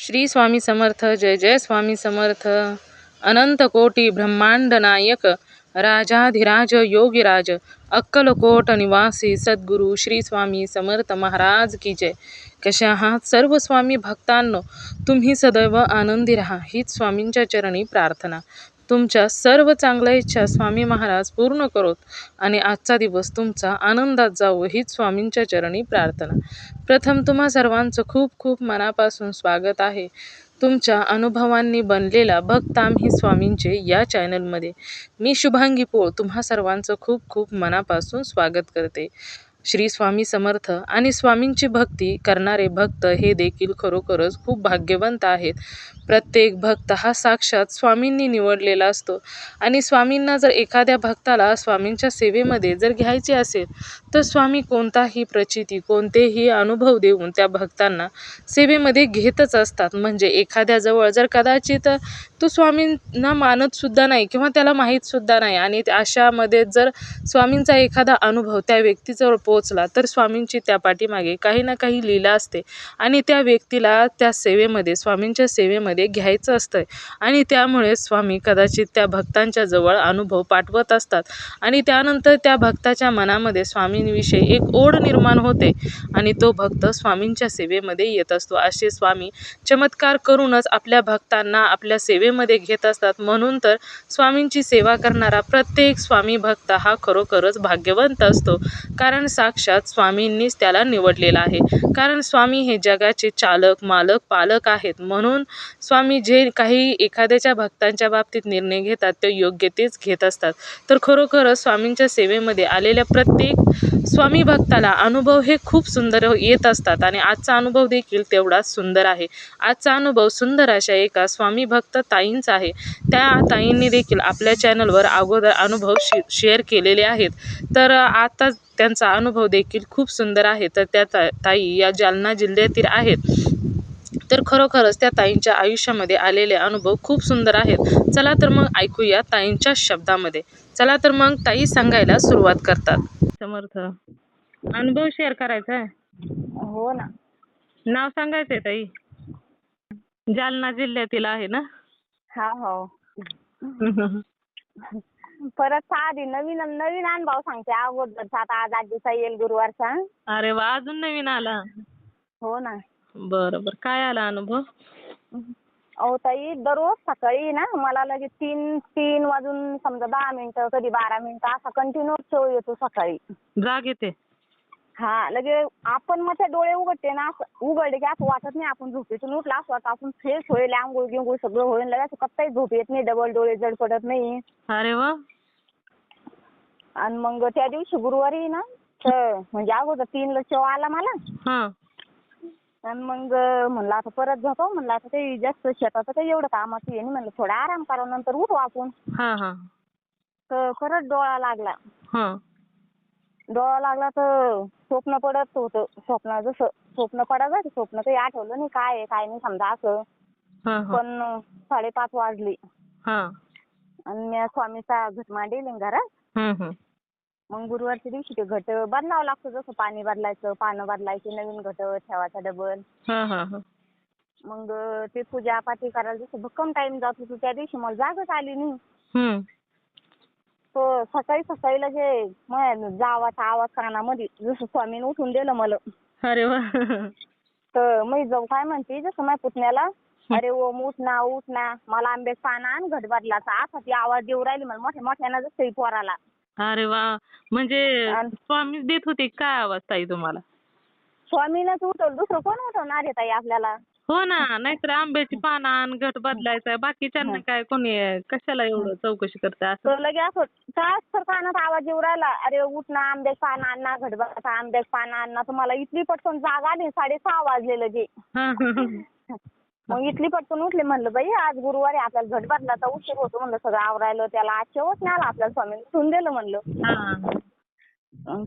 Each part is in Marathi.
श्री स्वामी समर्थ जय जय स्वामी समर्थ. अनंत कोटी ब्रह्मांड नायक राजाधिराज योगीराज अक्कलकोट निवासी सद्गुरू श्री स्वामी समर्थ महाराज की जय. कशा आहात सर्व स्वामी भक्तांनो? तुम्ही सदैव आनंदी राहा हीच स्वामींच्या चरणी प्रार्थना. तुमच्या सर्व चांगल्या इच्छा स्वामी महाराज पूर्ण करोत आणि आजचा दिवस तुमचा आनंदात जावो हीच स्वामींच्या चरणी प्रार्थना. प्रथम तुम्हा सर्वांचं खूप खूप मनापासून स्वागत आहे. तुमच्या अनुभवांनी बनलेला भक्त आम्ही स्वामींचे या चॅनलमध्ये. मी शुभांगी पोळ तुम्हा सर्वांचं खूप खूप मनापासून स्वागत करते. श्री स्वामी समर्थ आणि स्वामींची भक्ती करणारे भक्त हे देखील खरोखरच खूप भाग्यवंत आहेत. प्रत्येक भक्त हा साक्षात स्वामींनी निवडलेला असतो आणि स्वामींना जर एखाद्या भक्ताला स्वामींच्या सेवेमध्ये जर घ्यायचे असेल तर स्वामी कोणताही प्रचिती कोणतेही अनुभव देऊन त्या भक्तांना सेवेमध्ये घेतच असतात. म्हणजे एखाद्याजवळ जर कदाचित तो स्वामींना मानतसुद्धा नाही किंवा त्याला माहीतसुद्धा नाही. आणि अशामध्ये जर स्वामींचा एखादा अनुभव त्या व्यक्तीजवळ पोचला तर स्वामींची त्या पाठीमागे काही ना काही लीला असते. आणि त्या व्यक्तीला त्या सेवेमध्ये स्वामींच्या सेवेमध्ये घ्यायचं असतं आणि त्यामुळे स्वामी कदाचित त्या भक्तांच्या जवळ अनुभव पाठवत असतात. आणि त्यानंतर त्या भक्ताच्या मनामध्ये स्वामींविषयी एक ओढ निर्माण होते. आणि तो भक्त स्वामींच्या सेवेमध्ये येत असतो. असे स्वामी चमत्कार करूनच आपल्या भक्तांना आपल्या सेवे सेवेमध्ये घेत असतात. म्हणून तर स्वामींची सेवा करणारा प्रत्येक स्वामी भक्त हा खरोखरच भाग्यवंत असतो. कारण साक्षात स्वामींनीच त्याला निवडलेला आहे. कारण स्वामी हे जगाचे चालक मालक पालक आहेत. म्हणून स्वामी जे काही एखाद्याच्या भक्तांच्या बाबतीत निर्णय घेतात ते योग्य तेच घेत असतात. तर खरोखरच स्वामींच्या सेवेमध्ये आलेल्या प्रत्येक स्वामी भक्ताला अनुभव हे खूप सुंदर येत असतात आणि आजचा अनुभव देखील तेवढाच सुंदर आहे. आजचा अनुभव सुंदर अशा एका स्वामी भक्त ताईंचा आहे. त्या ताईंनी देखील आपल्या चॅनलवर अगोदर अनुभव शे शेअर केलेले आहेत. तर आता त्यांचा अनुभव देखील खूप सुंदर आहे. तर त्या ता ताई या जालना जिल्ह्यातील आहेत. तर खरोखरच त्या ताईंच्या आयुष्यामध्ये आलेले अनुभव खूप सुंदर आहेत. चला तर मग ऐकूया ताईंच्या शब्दामध्ये. चला तर मग ताई सांगायला सुरुवात करतात. समर्थ. अनुभव शेअर करायचा आहे? हो ना. नाव सांगायचं आहे ताई? जालना जिल्ह्यातील आहे ना? हा हो. परत आधी नवीन नवीन अनुभव सांगते अगोदरचा. आता आज आजीचा येईल गुरुवारचा. अरे वा अजून नवीन आला. हो ना. बरं बरं. काय आला अनुभव? अहो ताई दररोज सकाळी ना मला लगेच तीन तीन वाजून समजा दहा मिनिटं कधी बारा मिनिटं असा कंटिन्यू शो येतो सकाळी. जाग येते. हा लगे आपण मग डोळे उघडते ना असं उघडले की असं वाटत नाही आपण झोपेतून उठला असं वाटतं आपण फ्रेश होईल आंघोळ गिंघोळ सगळं होईल लगेच कत्ताही झोप येत नाही डबल डोळे जड पडत नाही. अरे वा. आणि मग त्या दिवशी गुरुवारी ना तर म्हणजे अगोदर तीनला शो आला मला. हा. आणि मग म्हणलं आता परत झोपाव म्हणलं आता काही जास्त शेताचं काही एवढं कामाचं नाही म्हणलं थोडा आराम करा नंतर उठू आपण. हा हा. तर परत डोळा लागला. हा. डोळा लागला तर स्वप्न पडत होतं. स्वप्न जसं स्वप्न पडायचं स्वप्न काही आठवलं नाही काय आहे काय नाही समजा असं. हा हा. पण साडेपाच वाजले. हा. आणि मी स्वामीचा घट मांडेल घरात. हम्म हम्म. मग गुरुवारच्या दिवशी ते घट बदलावं लागतं जसं पाणी बदलायचं पानं बदलायची नवीन घट ठेवायचा डबल. हा हा हा. मग ते पूजा पाठी करायला जसं भक्कम टाइम जात होतो त्या दिवशी मला जागच आली नाही. हम्म. तो सकाळी सकाळी लगे जावाचा आवाज कानामध्ये जसं स्वामीने उठून दिलं मला. अरे वा. तर मी जाऊ काय म्हणते जसं माझ्या पुतण्याला अरे ओम उठ ना उठ ना. मला आंबे पाना आणि घट बदलाचा. असा ती आवाज देऊ राहिली मला मोठ्या मोठ्यानं जसं पोराला. अरे वा. म्हणजे आणि- स्वामीच देत होते काय आवाज ताई तुम्हाला? स्वामीनंच उठवलं. दुसरं कोण उठवणार आहे ताई आपल्याला? हो ना नाहीतर आंब्याची पानं आणि घट बदलायचा. बाकीच्यांना काय कोणी कशाला एवढं चौकशी करते असं? लगे असं तास तर कानात आवाज येऊ राहिला. अरे उठ ना आंबे पाना आण ना घट बदलाचा आंबे पाना आण ना. तुम्हाला इथली पटकन जाग आली साडेसहा वाजले लगे हा हा हा. मग इथली पटकन उठले म्हणलं बाई आज गुरुवारी आपल्याला घट बदलाचा उशीर होतो म्हणलं सगळं आवरायला त्याला आज शेवट नाही आला आपल्याला स्वामी उठून दिलं म्हणलं. हा.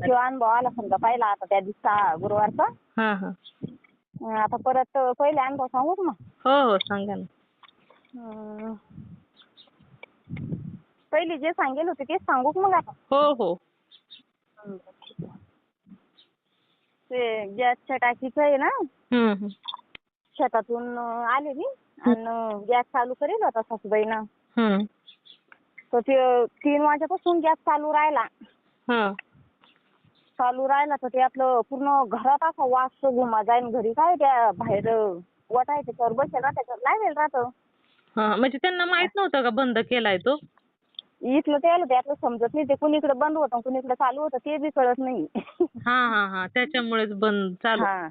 तो अनुभव आला समजा पहिला आता त्या दिवसा गुरुवारचा. हा हा. आता परत पहिले अनुभव सांगू का मग हो हो सांगा ना. अं, पहिली जे सांगेल होते तेच सांगू का मग आता. हो हो. ते गॅसच्या टाकीचं आहे ना हम्म हम्म. शेतातून अं, आले मी आणि गॅस चालू करेल होता सासूबाईनं. हम्म. तर ते तीन वाजेपासून गॅस चालू राहिला. हा. चालू राहिला तर ते आपलं पूर्ण घरात असा वास घुमा जाईन घरी. काय त्या बाहेर वट आहे त्याच्यावर बसेल राहतं त्याच्यावर लावेल राहतं. हा म्हणजे त्यांना माहीत नव्हतं का बंद केलाय तो? इथलं ते आलं त्यातलं समजत नाही. ते कुणीकडे बंद होतं कुणीकडे चालू होतं ते बी कळत नाही. हा हा हा त्याच्यामुळेच बंद चालू. हा.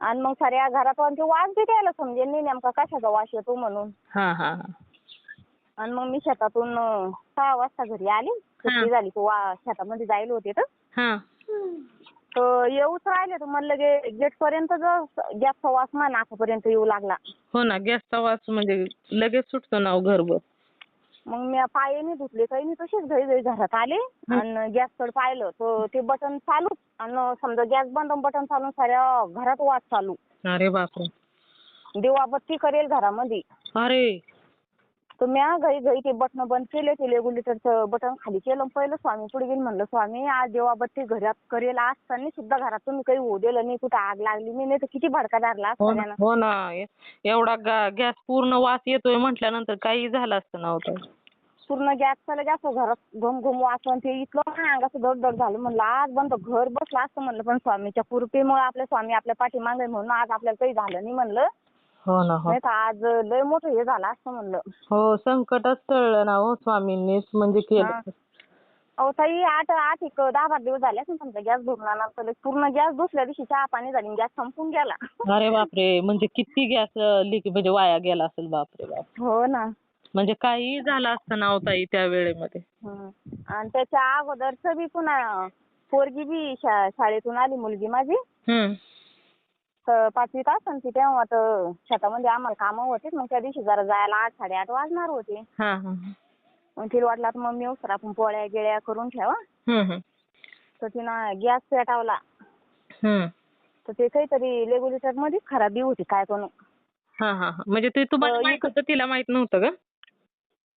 आणि मग साऱ्या घरात ते वास बी त्याला समजेल नाही नेमका कशाचा वास येतो म्हणून. हा हा हा. आणि मग मी शेतातून अं, सहा वाजता घरी आली. सुट्टी झाली तो वा शेतामध्ये जायला होते तर. हा. तर येऊच राहिले तर म्हणलं गे गेट पर्यंत गॅसचा वास मला नाकापर्यंत येऊ लागला. हो ना गॅसचा वास म्हणजे लगेच सुटतो ना हो घरभर. मग मी पाय नाही धुतले काही नाही तसेच घरी घरी घरात आले आणि गॅसकडे पाहिलं. तर ते बटन चालू आणि समजा गॅस बंद बटन चालून साऱ्या घरात वास चालू. अरे बापरे. दिवाबत्ती करेल घरामध्ये. अरे. तर मी घरी घरी ते बटन बंद केले ते रेग्युलेटरचं बटन खाली केलं आणि पहिलं स्वामी पुढे गेली म्हणलं स्वामी आज देवाबत्ती घरात करेल असताना सुद्धा घरात तुम्ही काही होऊ दिलं नाही कुठं आग लागली नाही नाही तर किती भडका धरला हो असता ना. हो ना ए- एवढा गॅस पूर्ण वास येतोय म्हटल्यानंतर काही झालं असतं ना हो ताई. पूर्ण गॅस चालला गॅस घरात घुम घुम वाचून ते इतकं माझ्या अंगाचं दड दड झालं म्हणलं आज बंद घर बसलं असतं म्हणलं पण स्वामीच्या कृपेमुळे आपले स्वामी आपल्या पाठीमागे आहे म्हणून आज आपल्याला काही झालं नाही म्हणलं हो ना हो. नाही तर आज लय मोठं हे झालं असतं म्हणलं. हो संकटच टळलं ना हो स्वामींनीच म्हणजे हा. केलं अहो ताई आठ आठ एक दहा बारा दिवस झाले असतील समजा गॅस भरून आणणार पूर्ण गॅस दुसऱ्या दिवशी चहा पाणी झाली गॅस संपून गेला. अरे बापरे म्हणजे किती गॅस लिक म्हणजे वाया गेला असेल बापरे बाप. हो ना. म्हणजे काही झालं असतं ना हो ताई त्या वेळेमध्ये. हं. आणि त्याच्या अगोदरच बी पुन्हा पोरगी बी शा- शाळेतून आली मुलगी माझी. हम्म. तर पाचवीत असन ती तेव्हा तर शेतामध्ये आम्हाला कामं होते मग त्या दिवशी जरा जायला आठ साडेआठ वाजणार होते. हा हा मग तिला वाटलं आता मम्मी उसर आपण पोळ्या गिळ्या करून ठेवा. हम्म तर तिनं गॅस पेटावला. हम्म. तर ते काहीतरी रेग्युलेटर मध्येच खराबी होती काय हा हा हा. म्हणजे ते तुम्हाला माहीत होतं तिला माहीत नव्हतं का?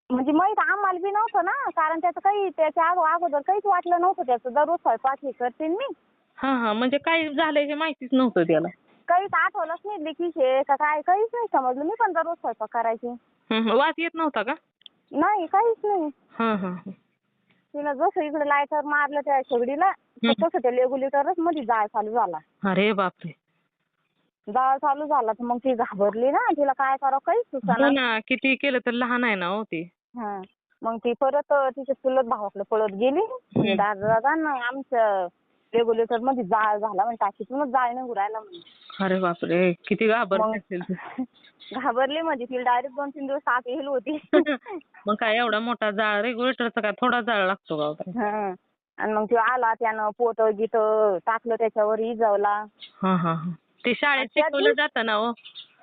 म्हणजे माहीत आम्हाला बी नव्हतं ना. कारण त्याचं काही त्याच्या अगो- अगोदर काहीच वाटलं नव्हतं त्याचं. दररोज स्वयंपाक हे करते मी. हा हा. म्हणजे काय झालंय हे माहितीच नव्हतं त्याला. काहीच आठवलंच नाही लिखीशे का काय? काहीच नाही समजलं. मी पण दररोज स्वयंपाक करायची. हम्म. वास येत नव्हता का? नाही काहीच नाही. हा हा हा. तिनं जसं इकडे लायटर मारलं त्या शेगडीला तर तसं त्या रेग्युलेटरच मध्ये जाळ चालू झाला. अरे बापरे. जाळ चालू झाला तर मग ती घाबरली ना. तिला काय करावं? काहीच हो सुचाना ना किती केलं तर लहान आहे ना हो ती. हा. मग ती परत तिच्या चुलत भावाकडे पळत गेली. दादा दादा ना आमच्या रेग्युलेटरमध्ये जाळ झाला म्हणजे टाकीतूनच जाळ निघू राहिला अरे बापरे किती घाबरली मग- असेल ती. घाबरली म्हणजे तिला डायरेक्ट दोन तीन दिवस आत येईल होती मग काय एवढा मोठा जाळ रेग्युलेटरचा काय थोडा जाळ लागतो का हो? हा. आणि मग तो आला त्यानं पोत गीत टाकलं त्याच्यावर इजवला हा हा हा ते शाळेत त्यात शिकवलं जातं ना हो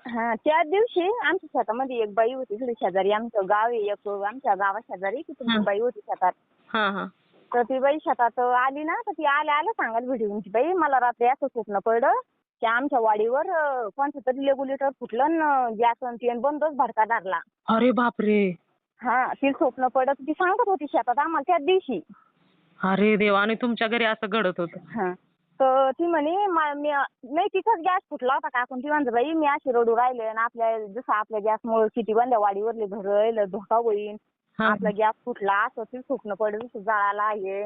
हा त्या दिवशी आमच्या शेतामध्ये एक बाई होती इकडे शेजारी आमचं गाव आहे एक आमच्या गावा शेजारी ती हं. बाई होती शेतात हा हा तर ती बाई शेतात आली ना तर ती आल्या आल्या सांगायला भेटली बाई मला रात्री असं स्वप्न पडलं की आमच्या वाडीवर अं, कोणतं तरी रेग्युलेटर फुटलं गॅस आणि ते बंदच भडका धरला. अरे बापरे. हा तिला स्वप्न पडत ती सांगत होती शेतात आम्हाला त्याच दिवशी. अरे देवा आणि तुमच्या घरी असं घडत होतं. हा तर ती म्हणे मा- मी नाही तिथंच गॅस फुटला होता का? पण ती म्हणते बाई मी अशी रडू राहिले आणि आपल्या जसं आपल्या गॅसमुळे किती बंद्या वाडीवरले घर राहिलं धोका होईल आपला गॅस फुटला असं ती स्वप्न पडलं जळाला हे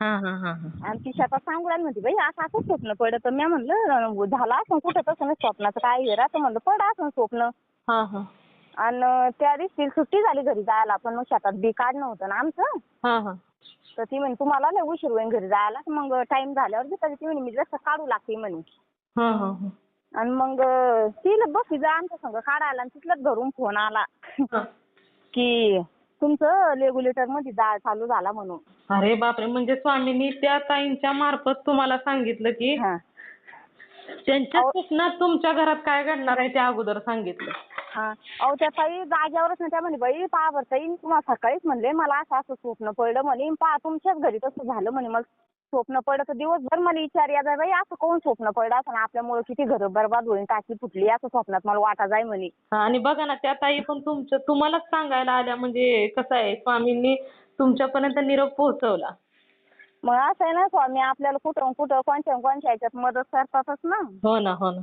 हा हा हा हा. आणि ती शेतात सांगू राहिली म्हणते बाई असं असं स्वप्न पडत. तर मी म्हणलं झालं असं कुठं तसं स्वप्नाचं काय हे राहतं म्हणलं पड असं स्वप्न हा हा. आणि त्या दिवशी सुट्टी झाली घरी जायला पण मग शेतात बी काढणं होतं ना आमचं. तर ती म्हणे तुम्हाला लय उशीर होईल घरी जायला. तर मग टाइम झाल्यावर देता ती म्हणे मी जसं काढू लागते म्हणे. हा हा हा. आणि मग तिला बसली जा आमच्या संग काढायला आणि तिथलाच घरून फोन आला. की तुमचं रेग्युलेटरमध्ये जाळ चालू झाला म्हणून. अरे बापरे म्हणजे स्वामींनी त्या ताईंच्या मार्फत तुम्हाला सांगितलं की हा. त्यांच्या. स्वप्नात तुमच्या घरात काय घडणार आहे ते अगोदर सांगितलं. हा. अहो त्या ताई जाग्यावरच ना त्या म्हणे बाई पहा बरं ताई तुम्हाला सकाळीच म्हणले मला असं असं स्वप्न पडलं म्हणे पहा तुमच्याच घरी तसं झालं म्हणे मला स्वप्न पडलं तर दिवसभर मला विचार या बाई असं कोण स्वप्न पडलं? असं आपल्यामुळे किती घर बरबाद होईल टाकी फुटली असं स्वप्नात मला वाटा जाय म्हणे. हा, आणि बघा ना त्या ताई पण तुमचं तुम्हालाच सांगायला आल्या म्हणजे कसं आहे स्वामींनी तुमच्यापर्यंत निरोप पोहोचवला. मग असं आहे ना स्वामी आपल्याला कुठं कुठं कोणत्या कोणत्या ह्याच्यात मदत करतातच ना. हो ना हो ना.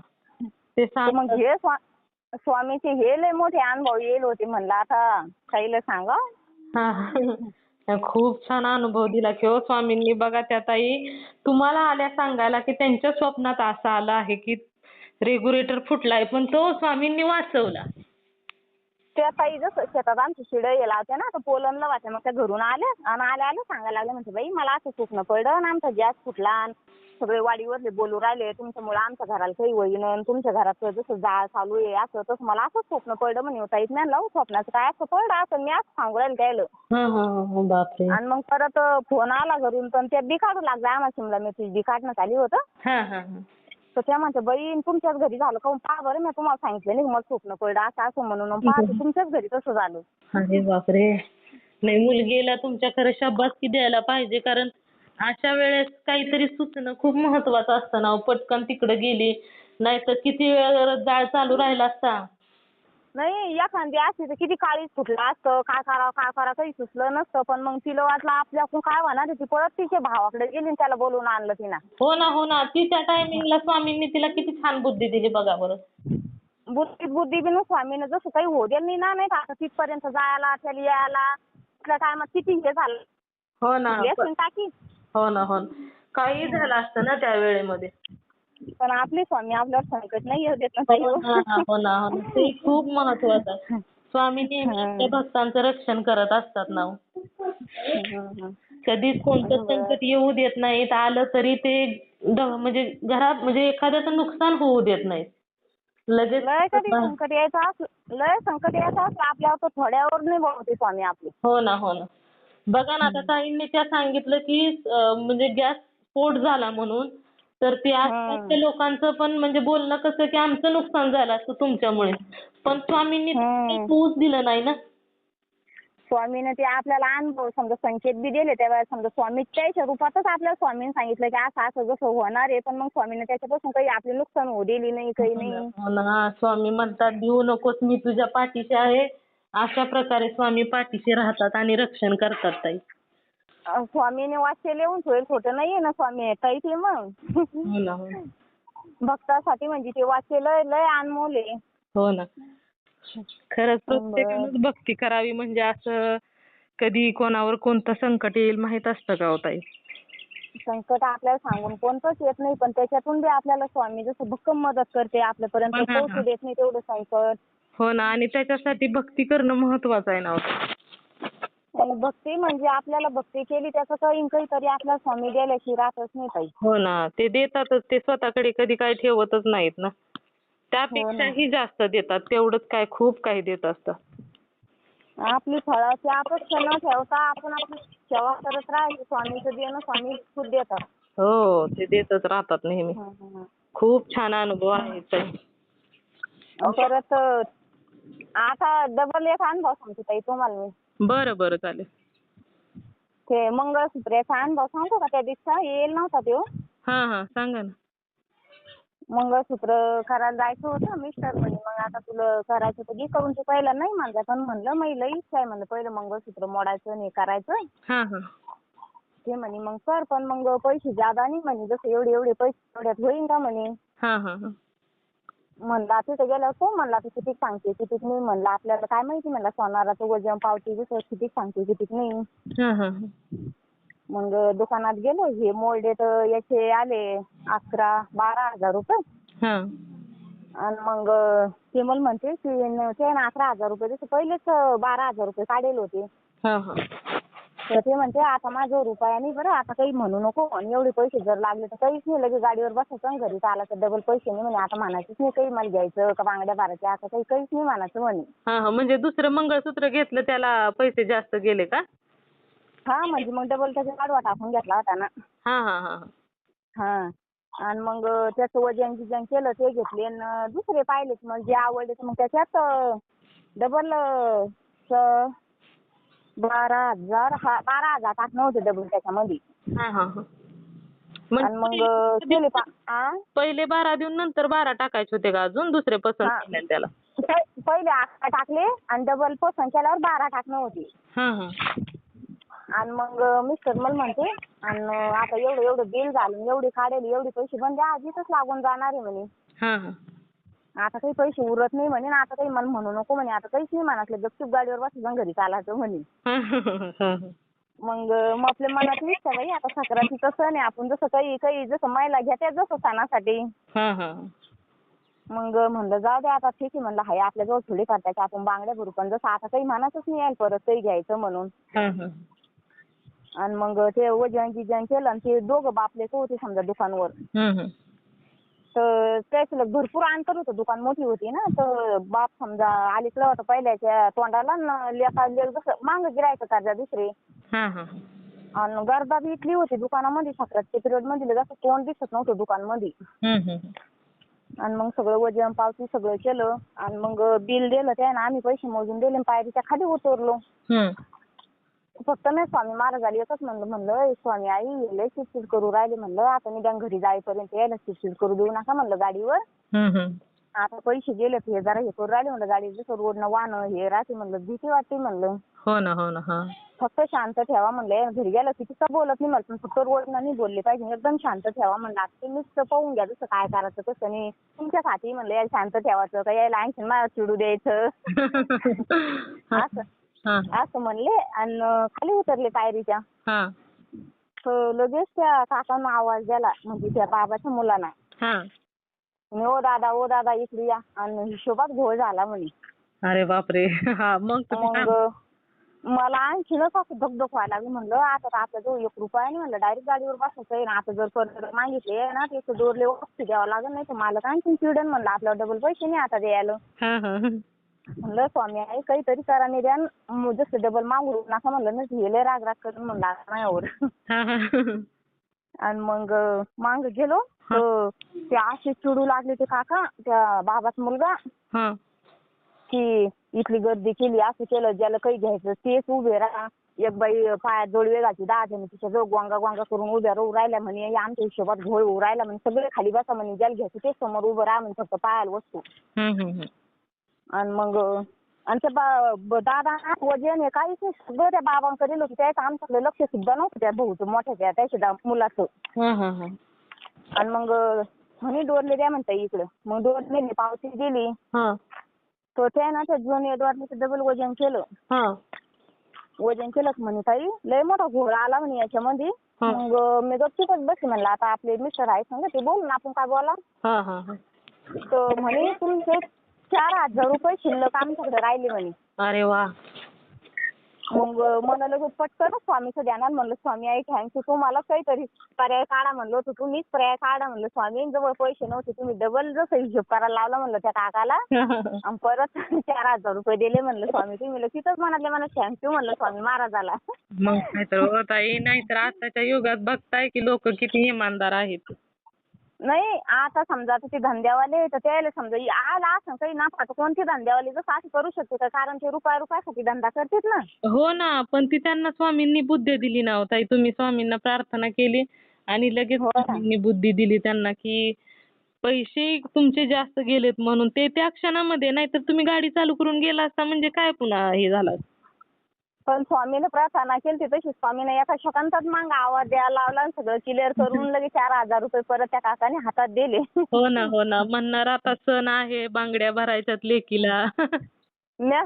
ते तर मग सांग हे स्वा स्वामीचे हे लय मोठे अनुभव येईल होते म्हणलं आता ताईला सांगा. हा. खूप छान अनुभव दिला की हो स्वामींनी बघा त्या ताई तुम्हाला आल्या सांगायला की त्यांच्या स्वप्नात असं आलं आहे की रेग्युलेटर फुटलाय पण तो स्वामींनी वाचवला. त्या ताई जसं शेतात आमची शिड गेला होत्या ना तर पोलनला वाटल्या मग त्या घरून आल्या आणि आल्या आल्या सांगायला लागल्या म्हणजे बाई मला असं स्वप्न पडलं आणि आमचा गॅस फुटला आणि सगळे वाडीवरले बोलू राहिले तुमच्यामुळे आमच्या घराला काही होईन आणि तुमच्या घरात जसं जाळ चालू आहे असं तसं मला असंच स्वप्न पडलं म्हणे हो ताईत नाही लावू स्वप्नाचं काय? असं पडलं असं मी असं सांगू राहिले त्याला. हा हा हा बापरे. आणि मग परत फोन आला घरून तर त्या बी काढू लागला आम्हाला शिमला मिरची बी काढण्यात आली होतं. हा हा हा. तर त्या म्हणते बाई तुमच्याच घरी झालं का? पहा बरं मी तुम्हाला सांगितलं नाही मला स्वप्न पडलं असं असं म्हणून. पहा तुमच्याच घरी तसं झालं. अरे बापरे. नाही मुलगीला तुमच्या खरं शाबासकी द्यायला पाहिजे कारण अशा वेळेस काहीतरी सुचणं खूप महत्वाचं असतं ना हो. पटकन तिकडे गेली नाहीतर किती वेळ जाळ चालू राहिला असता? नाही एखादी असती तर किती काळीच फुटलं असतं काय करावं काय करावं काही सुचलं नसतं पण मग तिला वाटलं आपल्याकडून काय होणार आहे, ती परत तिच्या भावाकडे गेली आणि त्याला बोलवून आणलं तिनं. हो ना हो ना ती त्या टायमिंगला स्वामींनी तिला किती छान बुद्धी दिली बघा बरं. बुद्धी बुद्धी बिन स्वामीनं जसं काही होऊ दिलं नाही ना नाही का आता तिथपर्यंत जायला त्याला यायला त्या टायमात किती हे झालं. हो ना लेसून टाकी हो ना हो ना. काही झालं असतं ना त्या वेळेमध्ये. पण आपले स्वामी आपल्यावर संकट नाही येऊ देत ना ताई. हो. ना हो ना हो ना. ते खूप महत्वाचं. आहे. स्वामी नेहमी आपल्या भक्तांचं रक्षण करत असतात ना हो. कधीच कोणतं संकट येऊ देत नाहीत. आलं तरी ते द- म्हणजे घरात म्हणजे एखाद्याचं नुकसान होऊ देत नाहीत. लगेच लय कधी संकट यायचं असलं लय संकट यायचं असलं आपल्यावर तर थोड्यावर नाही बोलते स्वामी आपले. हो ना हो ना. बघा ना आता ताईंनी त्या सांगितलं की म्हणजे गॅस स्फोट झाला म्हणून. तर ते आसपासच्या लोकांचं पण म्हणजे बोलणं कसं की आमचं नुकसान झालं असतं तुमच्यामुळे. पण स्वामींनी होऊच दिलं नाही ना? स्वामीनं ते आपल्याला अनुभव समजा संकेत बी दिले तेव्हा समजा स्वामी त्याच्या रूपातच आपल्याला स्वामीने सांगितलं की असं असं जसं होणार आहे पण मग स्वामीनं त्याच्यापासून काही आपले नुकसान होऊ दिली नाही काही नाही. हो ना स्वामी म्हणतात देऊ नकोस मी तुझ्या पाठीशी आहे. अशा प्रकारे स्वामी पाठीशी राहतात आणि रक्षण करतात ताई. अं, स्वामीने वाचले लिहून थोडे छोटं नाहीये ना स्वामी काही ते मग. हो ना हो ना. भक्तासाठी म्हणजे ते वाचले लय लय अनमोल आहे. हो ना. खरंच प्रत्येकानंच भक्ती करावी म्हणजे असं कधी कोणावर कोणतं संकट येईल माहीत असतं का हो ताई? संकट आपल्याला सांगून कोणतंच येत नाही पण त्याच्यातून बी आपल्याला स्वामी जसं भक्कम मदत करते आपल्यापर्यंत हो हा. पोहोचू देत नाही तेवढं संकट. हो ना आणि त्याच्यासाठी भक्ती करणं महत्वाचं आहे ना हो. ताई. आणि भक्ती म्हणजे आपल्याला भक्ती केली त्याचं काही काहीतरी आपल्याला स्वामी गेल्याशी राहतच नाही काही. हो ना ते देतातच ते स्वतःकडे कधी काय ठेवतच नाहीत ना. त्यापेक्षाही जास्त देतात तेवढंच काय खूप काही देत असतात. आपली फळाची अपेक्षा न ठेवता आपण आपली सेवा करत राहायची स्वामीचं देणं स्वामी खुद देतात. हो ते देतच राहतात नेहमी. हं, हं, हं. खूप छान अनुभव आहे ताई. परत आता डबल एक अनुभव सांगते ताई तुम्हाला मी. बरं बरं चालेल. ते मंगळसूत्र्याचा अनुभव सांगतो का? त्या दिवसा येईल नव्हता तो हा हा सांगा ना. मंगळसूत्र करायला जायचं होतं मिस्टर म्हणे मग आता तुला करायचं तर घे करून ते पहिला नाही म्हणलं पण म्हणलं मी लई इच्छा आहे. म्हणलं पहिलं मंगळसूत्र मोडायचं आणि हे करायचं. हा हा. ते म्हणे मग कर पण मग पैसे जादा नाही म्हणे. जसं एवढे एवढे पैसे एवढ्यात होईन का म्हणे? हा हा हा. म्हणला तिथे गेल्यावर तो म्हणला तू किती सांगते किती नाही म्हणला? आपल्याला काय माहिती म्हणला सोनाराचं वजन पावती किती सांगते किती नाही. मग दुकानात गेलो हे मोल्डे तर याचे आले अकरा बारा हजार रुपये. आणि मग ते मला म्हणते की न- ते ना अकरा हजार रुपये पहिलेच बारा हजार रुपये काढेल होते. तर ते म्हणते आता माझ्यावर रुपया नाही बरं आता काही म्हणू नको. आणि एवढे पैसे जर लागले तर काहीच नाही लगेच गाडीवर बसायचं आणि घरी आला तर डबल पैसे नाही म्हणे. आता म्हणायचंच नाही काही मला घ्यायचं का बांगड्या भरायच्या आता काही काहीच नाही म्हणायचं म्हणे. हा हा म्हणजे दुसरं मंगळसूत्र घेतलं त्याला पैसे जास्त गेले का? हा म्हणजे मग डबल त्याचा गाडवा टाकून घेतला होता ना. हा हा हा हा. आणि मग त्याचं वजन गिजन केलं ते घेतले. आणि दुसरे पाहिलेत मग जे आवडले तर मग त्याच्यात डबल बारा हजार हा बारा हजार टाकणं होते डबल त्याच्यामध्ये. हा हा हा. आणि मग म्हणजे केले पा आ? पहिले बारा देऊन नंतर बारा टाकायचे होते का अजून? दुसरे पसंत हा. केले त्याला. पहिले अकरा टाकले आणि डबल पसंत केल्यावर बारा टाकणं होते. हा हा. आणि मग मिस्टर मला म्हणते आणि आता एवढं एवढं बिल झालं एवढे काढेल एवढे पैसे पण द्या आधीच लागून जाणार आहे म्हणे. हा हा. आता काही पैसे उरत नाही म्हणे ना आता काही मला म्हणू नको म्हणे आता काहीच नाही म्हणायचं गपचूप गाडीवर बसायचं घरी चालायचं म्हणे. मग मग आपल्या मनात विचार बाई आता साखराची तसं नाही आपण जसं काही काही जसं महिला घेत्या जसं सणासाठी. मग म्हणलं जाऊ दे आता ठीक आहे म्हणलं हाय आपल्याजवळ थोडी करतायचे आपण बांगड्या भरू पण जसं आता काही मनातच नाही यायला परत काही घ्यायचं म्हणून. आणि मग ते वजन गिजन केलं आणि ते दोघं बापलेच होते समजा दुकानवर. तर त्याचं भरपूर अंतर होतं. दुकान मोठी होती ना तर बाप समजा अलीकडं होता पहिल्याच्या तोंडाला न लेका लेक जसं मागं गिरायचं कर्जा दुसरे. आणि गर्दा बी इथली होती दुकानामध्ये साखराच्या पिरियडमध्ये जसं तोंड दिसत नव्हतं दुकानमध्ये. आणि मग सगळं वजन पावती सगळं केलं. आणि मग बिल दिलं त्यानं आम्ही पैसे मोजून दिले आणि पायरीच्या खाली उतरलो. फक्त नाही स्वामी महाराजाला एकच म्हणलं म्हणलं "ए स्वामी आई लय चिडचिड करू राहिले म्हणलं आता निदान घरी जाईपर्यंत यायला चिडचिड करू देऊ नका म्हणलं गाडीवर. आता पैसे गेले हे जरा हे करू राहिले म्हणलं गाडी जसं रोडनं वाहनं हे राहते म्हणलं भीती वाटते म्हणलं. हो ना हो ना फक्त शांत ठेवा म्हणलं घरी गेलं की तिथं बोलत नाही म्हणलं पण फक्त रोडनं नाही बोलले पाहिजे एकदम शांत ठेवा म्हणलं आता तुम्हीच पाहून घ्या जसं काय करायचं कसं नाही. तुमच्या हाती म्हणलं यायला शांत ठेवायचं का यायला आणखी मला चिडू द्यायचं. असं. हा असं म्हणले आणि खाली उतरले पायरीच्या. तर लगेच त्या काकांना आवाज दिला म्हणजे त्या बाबाच्या मुलांना. हा. म्हणे, ओ दादा ओ दादा इकडे या. आणि हिशोबात घोळ झाला म्हणे. अरे बापरे. हा मग मला आणखीनच असं धगधग व्हायला लागली. म्हणलं आता तर आपल्याजवळ एक रुपया नाही. म्हणलं डायरेक्ट गाडीवर बसायचं आहे ना. आता जर परत मागितले ना त्याचं दोरले वस्तू द्यावं लागेल नाही तर मालक आणखीन चिडन म्हणलं. आपल्याला डबल पैसे नाही आता द्यायला. म्हणलं स्वामी आई काहीतरी करा नाही द्या न जसं डबल मागू नका म्हणलं ना हे लय राग राग करून म्हणलं आता माझ्यावर. हा हा. आणि मग मांग गेलो तर ते असे चिडू लागले ते काका त्या बाबाचा मुलगा हा. की इथली गर्दी केली असं केलं ज्याला काही घ्यायचं तेच उभे राहा. एक बाई पायात जोडवे घालती दहा जणी तिच्या जवळ गोंगा गोंगा करून उभ्या राहू राहिल्या म्हणे या आमच्या हिशोबात घोळ होऊ राहिला म्हणे सगळे खाली बसा म्हणे ज्याला घ्यायचं तेच समोर उभं राहा म्हणे फक्त पायाला वस्तू हम्म, हम्म, हम्म. आणि मग आणि बा ब- दादा वजन हे काहीच नाही. सगळं त्या बाबांकडे होतं. त्याचं आमच्याकडे लक्ष सुद्धा नव्हतं त्या भाऊचं मोठ्या त्या त्याच्या दा- मुलाचं. हा हा हा. आणि मग म्हणे डोरले द्या म्हणता इकडं. मग डोरले पावती दिली. हा. तर त्या ना त्या जुने डोरल्याचं डबल वजन केलं. हा. वजन केलं का म्हणे ताई. लय मोठा घोळ आला म्हणे याच्यामध्ये. हा. मग मी गपचूपच बसले म्हणलं आता आपले मिस्टर आहे सांगा ते बोल ना आपण काय बोला हा हा हा. तर म्हणे तुमचे चार हजार रुपये शिल्लक आमच्याकडे राहिले म्हणे. अरे वा. मग मला लगेच पटकन स्वामीचं ध्यानात म्हणलं स्वामी आई थँक्यू. तुम्हाला काहीतरी पर्याय काढा. म्हणलं होतं तुम्हीच पर्याय काढा. म्हणलं स्वामी जवळ पैसे नव्हते. तुम्ही डबल जसं हिशोब करायला लावला म्हणलं त्या काकाला. आणि परत चार हजार रुपये दिले म्हणलं स्वामी तुम्ही म्हणलं तिथंच म्हणाले मला थँक्यू. म्हणलं स्वामी महाराजाला. मग काय तर होत नाहीतर आताच्या युगात बघताय की लोक किती इमानदार आहेत. नाही आता समजा आता ते धंद्यावाले तर त्याला समजा इ- आला असं काही नफा तर कोणते धंद्यावाले जसं असं करू शकते का कारण ते रुपया रुपयासाठी धंदा करतात ना हो ना पण ती त्यांना स्वामींनी बुद्धी दिली ना हो ताई तुम्ही स्वामींना प्रार्थना केली आणि लगेच हो ना. स्वामींनी बुद्धी दिली त्यांना की पैसे तुमचे जास्त गेलेत म्हणून ते त्या क्षणामध्ये नाहीतर तुम्ही गाडी चालू करून गेला असता म्हणजे काय पुन्हा हे झालं असतं. पण स्वामीने प्रार्थना केली तशी स्वामीने एका शकांतात मग आवाज द्यायला लावला आणि सगळं क्लिअर करून लगेच चार हजार रुपये परत त्या काकाने हातात दिले. हो ना हो ना. म्हणणार आता सण आहे बांगड्या भरायच्यात लेकीला. म्या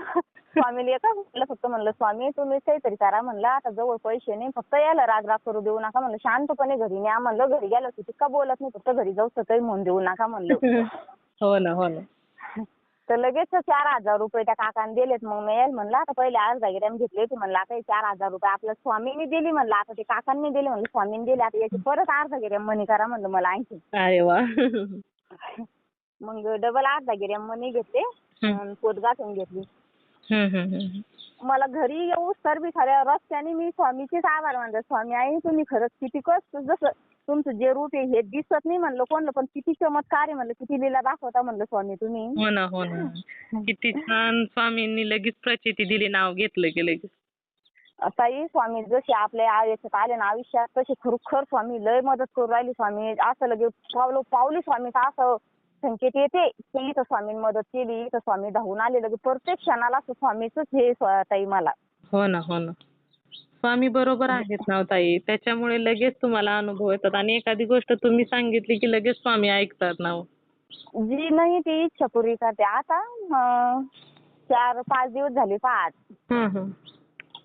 स्वामीला एकच म्हणलं फक्त म्हणलं स्वामी तुम्ही काहीतरी करा. म्हणलं आता जवळ पैसे नाही फक्त यायला राग राग करू देऊ नका. म्हणलं शांतपणे घरी न्या. म्हणलं घरी गेलं की का बोलत नाही फक्त घरी जाऊ काही म्हणून देऊ नका. म्हणलं. हो ना हो ना. तर लगेच चार हजार रुपये त्या काकाने दिलेत. मग मी यायला म्हणलं आता पहिले अर्धा गिऱ्याम घेतले होते म्हणलं आता हे चार हजार रुपये आपल्या स्वामींनी दिली म्हणलं आता ते काकांनी दिले म्हणलं स्वामींनी दिले आता याची परत अर्धा गिऱ्याम मनी करा म्हणलं मला आणखी. अरे वा. मग डबल अर्धा गिऱ्याम मनी घेतले आणि पोट गाठून घेतली. मला घरी येऊ तर बी खऱ्या रस्त्याने मी स्वामीचेच आभार मानते. स्वामी आई तुम्ही खरंच किती कष्ट जसं तुमचं जे रूप आहे हे दिसत नाही म्हणलं कोणलं पण किती चमत्कार आहे म्हणलं किती लीला दाखवता म्हणलं स्वामी तुम्ही. हो ना हो ना. किती छान स्वामींनी लगेच प्रचिती दिली नाव घेतलं की लगेच. ताई स्वामी जसे आपल्या आ- याच्यात आले ना आयुष्यात तसे खरोखर स्वामी लय मदत करू राहिली स्वामी. असं लगे पावलं पावली स्वामीचं असं संकेत येते की इथं स्वामीने मदत केली इथं स्वामी धावून आले. लगे प्रत्येक क्षणाला असं स्वामीच हे स्व- ताई मला. हो ना हो ना. स्वामी बरोबर आहेत ना हो ताई त्याच्यामुळे लगेच तुम्हाला अनुभव येतात आणि एखादी गोष्ट तुम्ही सांगितली की लगेच स्वामी ऐकतात ना हो. जी नाही ती इच्छा पुरी करते आता अं, चार पाच दिवस झाले पाच.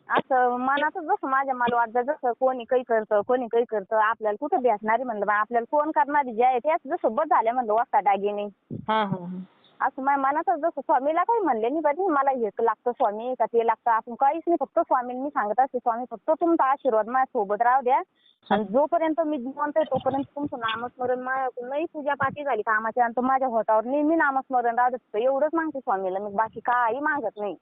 असं मनातच जसं माझ्या मला वाटतं जसं कोणी काही करतं कोणी काही करतं आपल्याला कुठं भेटणारी म्हणलं बा आपल्याला कोण करणारी जे आहे त्याच जसं बस झाल्या म्हणलं वाजता हा हा. असं माझ्या मनातच जसं स्वामीला काही म्हणले नाही पाहिजे मला हे लागतं स्वामी का ते लागतं आपण काहीच नाही फक्त स्वामीला मी सांगत असते स्वामी फक्त तुमचा आशीर्वाद माझ्या सोबत राहू द्या. आणि जोपर्यंत मी जिवंत आहे तोपर्यंत तुमचं नामस्मरण माझ्याकडून नाही पूजा पाठी झाली कामाच्या आणि माझ्या होतावर नेहमी नामस्मरण राहू द्या एवढंच मागते स्वामीला मी बाकी काही मागत नाही.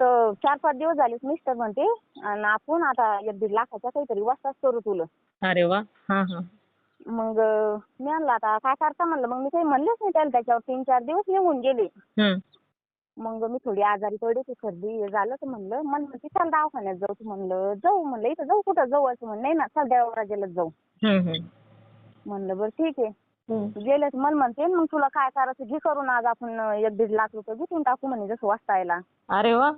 तर चार पाच दिवस झाले मिस्टर म्हणते आणि आपण आता एक दीड लाखाच्या काहीतरी वस्ताच करू तुला. अरे वा. हा हा. मग मी आणलं आता काय करता म्हणलं मग मी काही म्हणलेच नाही त्याला त्याच्यावर तीन चार दिवस निघून गेले. हम्म. मग मी थोडी आजारी पडली होती सर्दी हे झालं तर म्हणलं. मन म्हणते चल दवाखान्यात जाऊ तू म्हणलं. जाऊ म्हणलं इथं जाऊ कुठं जाऊ? असं म्हणलं नाही ना चल देवराजालाच जाऊ. हम्म, हम्म. म्हणलं बरं ठीक आहे. हम्म. गेले तर मन म्हणते मग तुला काय करायचं घे करून आज आपण एक दीड लाख रुपये गुंतवून टाकू म्हणे जसं वाचतायला अरे वा.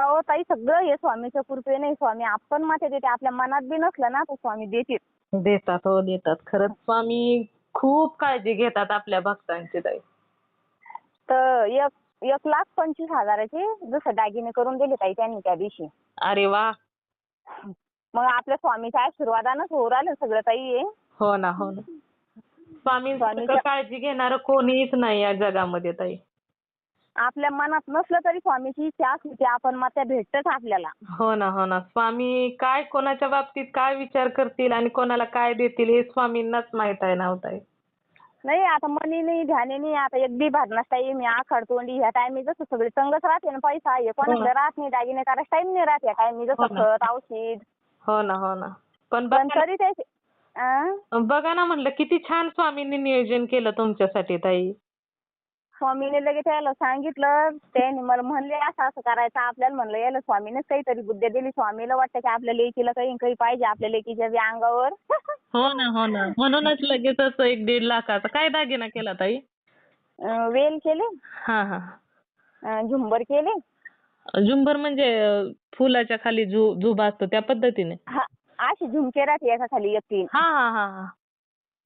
अहो ताई सगळं हे स्वामीच्या कृपेने स्वामी आपण माते देते. आपल्या मनात बी नसलं ना तर स्वामी देतील. देतात हो देतात. खरंच स्वामी खूप काळजी घेतात आपल्या भक्तांची ताई. तर एक एक लाख पंचवीस हजाराचे जसं दागिने करून दिले ताई त्यांनी त्या दिवशी. अरे वा. मग आपल्या स्वामीच्या आशीर्वादानंच होऊ राहिलं सगळं ताई हे. हो ना हो ना. स्वामी काळजी घेणार कोणीच नाही या जगामध्ये ताई. आपल्या मनात नसलं तरी स्वामीची इच्छा असली की आपण मग त्या भेटतच आपल्याला. हो ना हो ना. स्वामी काय कोणाच्या बाबतीत काय विचार करतील आणि कोणाला काय देतील हे स्वामींनाच माहीत आहे ना हो ताई? नाही आता मनी नाही ध्यानी नाही आता एक बी भरणास ताई मी आखाड तोंडी ह्या टायमी जसं सगळे संगच राहते ना पैसा हे कोणाकडे राहत नाही दागिने करायचा टाइम नाही राहत या टायमी हो जसं ना. खत औषध. हो ना हो ना. पण पण बघा तरी ते? बघा ना म्हणलं किती छान स्वामींनी नियोजन केलं तुमच्यासाठी ताई. स्वामीने लगेच यायला सांगितलं. त्यांनी मला म्हणले असं असं करायचं. आपल्याला म्हणलं याला स्वामीनेच काहीतरी बुद्ध्या दिली. स्वामीला वाटतं की आपल्या लेकीला काही काही पाहिजे आपल्या लेकीच्या बी अंगावर. हो ना हो ना. म्हणूनच लगेच असं एक दीड लाखाचा. काय दागिना केला ताई? अं, वेल केले. हा हा. अं, झुंबर केले. झुंबर म्हणजे अं, फुलाच्या खाली झु झुबा असतो त्या पद्धतीने. हा अशी झुमके राहते एका खाली एक तीन हा हा हा हा.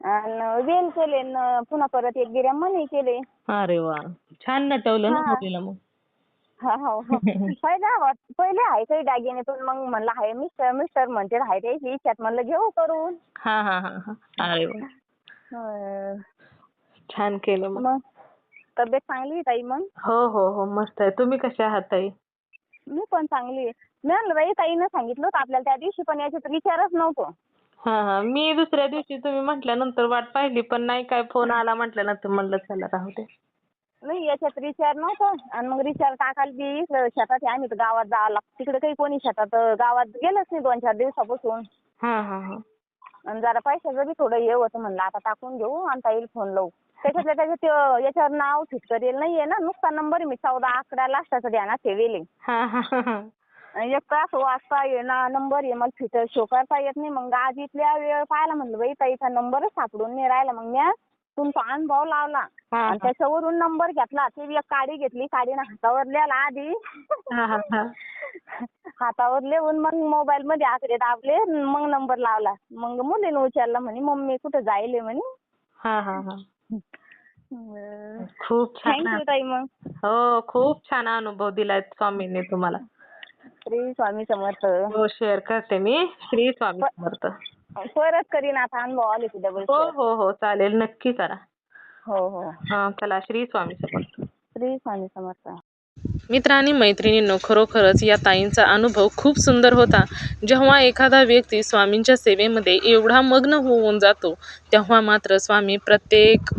आणि वेल केले न पुन्हा परत एक गिऱ्या मनी केले. अरे वा. छान नटवलं ना. मुलीला मग. हा हो. पहिले आहे काही दागिने पण मग म्हणलं आहे मिस्टर मिस्टर म्हणते आहे त्याची इच्छात. म्हणलं घेऊ करून. हा हा हा हा. अरे वा. अं, छान केलं मग. मग? तब्येत चांगली आहे ताई मग? हो हो हो. मस्त आहे. तुम्ही कशा आहात ताई? मी पण चांगली आहे. मी म्हणलं बाई ताईनं सांगितलं होतं आपल्याला त्या दिवशी पण याच्यात विचारच नव्हतं. हा हा. मी दुसऱ्या दिवशी तुम्ही म्हटल्यानंतर वाट पाहिली पण नाही काय फोन आला म्हटल्यानंतर म्हणलं चला राहू दे. नाही याच्यात रिचार्ज नव्हतं. आणि मग रिचार्ज टाकायला बी इकडं शेतात आहे, आम्ही तर गावात जावं लागतं तिकडे काही कोणी शेतात अं, गावात गेलंच नाही दोन चार दिवसापासून. हा हा हा. आणि जरा पैशाचं बी थोडं हे होतं म्हणलं आता टाकून घेऊ आणि ताईला फोन लावू. त्याच्यातल्या त्याच्यात ते- याच्यावर नाव फिट करेल नाहीये ना नुसता नंबर मी चौदा अकरा लास्टाचं ध्यानात ठेवेल. आहे. हा हा हा हा. एक तास वाजता ये ना नंबर आहे मला फिट शो करता येत नाही. मग आज इथल्या वेळ पाहिला म्हणलं बाई ताईचा नंबरच सापडून नाही राहिला. मग मी तुमचा अनुभव लावला. हा आणि त्याच्यावरून नंबर घेतला. ते एक काडी घेतली. काडीनं हातावर लिहिला आधी. हा हा हा. हातावर लिहून मग मोबाईल मध्ये आकडे दाबले मग नंबर लावला. मग मुलीने उचलला म्हणे मम्मी कुठं जायले? म्हणे. हा हा हा. खूप छान थँक्यू ताई मग. हो खूप छान अनुभव दिलाय स्वामींनी तुम्हाला. श्री स्वामी समर्थ. हो शेअर करते मी. श्री स्वामी समर्थ. परत करीन आता अनुभव आले की डबल हो हो हो चालेल. नक्की करा. हो हो. हा चला श्री स्वामी समर्थ. श्री स्वामी समर्थ. मित्रांनी मैत्रिणींनो खरोखरच या ताईंचा अनुभव खूप सुंदर होता. जेव्हा एखादा व्यक्ती स्वामींच्या सेवेमध्ये एवढा मग्न होऊन जातो तेव्हा मात्र स्वामी प्रत्येक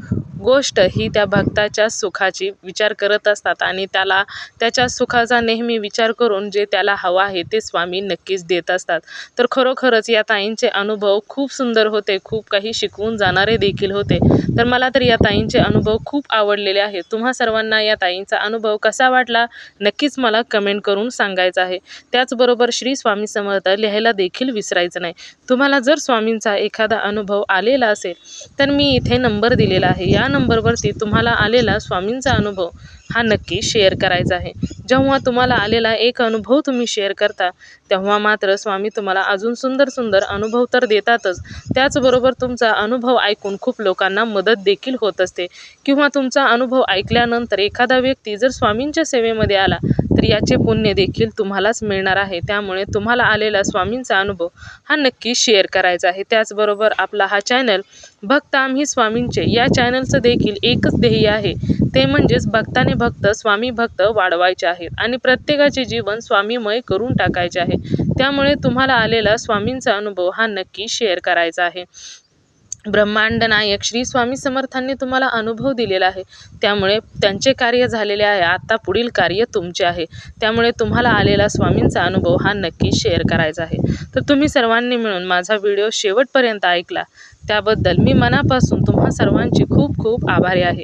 गोष्ट ही त्या भक्ताच्या सुखाची विचार करत असतात आणि त्याला त्याच्या सुखाचा नेहमी विचार करून जे त्याला हवं आहे ते स्वामी नक्कीच देत असतात. तर खरोखरच या ताईंचे अनुभव खूप सुंदर होते खूप काही शिकवून जाणारे देखील होते. तर मला तर या ताईंचे अनुभव खूप आवडलेले आहेत. तुम्हा सर्वांना या ताईंचा अनुभव कसा वाटला नक्कीच मला कमेंट करून सांगायचं आहे. त्याचबरोबर श्री स्वामी समर्थ लिहायला देखील विसरायचं नाही. तुम्हाला जर स्वामींचा एखादा अनुभव आलेला असेल तर मी इथे नंबर दिलेला आहे. या नंबरवरती तुम्हाला आलेला स्वामींचा अनुभव हा नक्की शेअर करायचा आहे. जेव्हा तुम्हाला आलेला एक अनुभव तुम्ही शेअर करता तेव्हा मात्र स्वामी तुम्हाला अजून सुंदर सुंदर अनुभव तर देतातच. त्याचबरोबर तुमचा अनुभव ऐकून खूप लोकांना मदत देखील होत असते. किंवा तुमचा अनुभव ऐकल्यानंतर एखादा व्यक्ती जर स्वामींच्या सेवेमध्ये आला तर याचे पुण्य देखील तुम्हालाच मिळणार आहे. त्यामुळे तुम्हाला आलेला स्वामींचा अनुभव हा नक्की शेअर करायचा आहे. त्याचबरोबर आपला हा चॅनल भक्त आम्ही स्वामींचे या चॅनलचं देखील एकच ध्येय आहे. ते म्हणजेच भक्ताने भक्त स्वामी भक्त वाढवायचे आहेत आणि प्रत्येकाचे जीवन स्वामीमय करून टाकायचे आहे. त्यामुळे तुम्हाला आलेला स्वामींचा अनुभव हा नक्की शेअर करायचा आहे. ब्रह्मांड नायक श्री स्वामी समर्थांनी तुम्हाला अनुभव दिलेला आहे. त्यामुळे त्यांचे कार्य झालेले आहे आता पुढील कार्य तुमचे आहे. त्यामुळे तुम्हाला आलेला स्वामींचा अनुभव हा नक्की शेअर करायचा आहे. तर तुम्ही सर्वांनी मिळून माझा व्हिडिओ शेवटपर्यंत ऐकला. त्याबद्दल मी मनापासून तुम्हा सर्वांची खूप खूप आभारी आहे.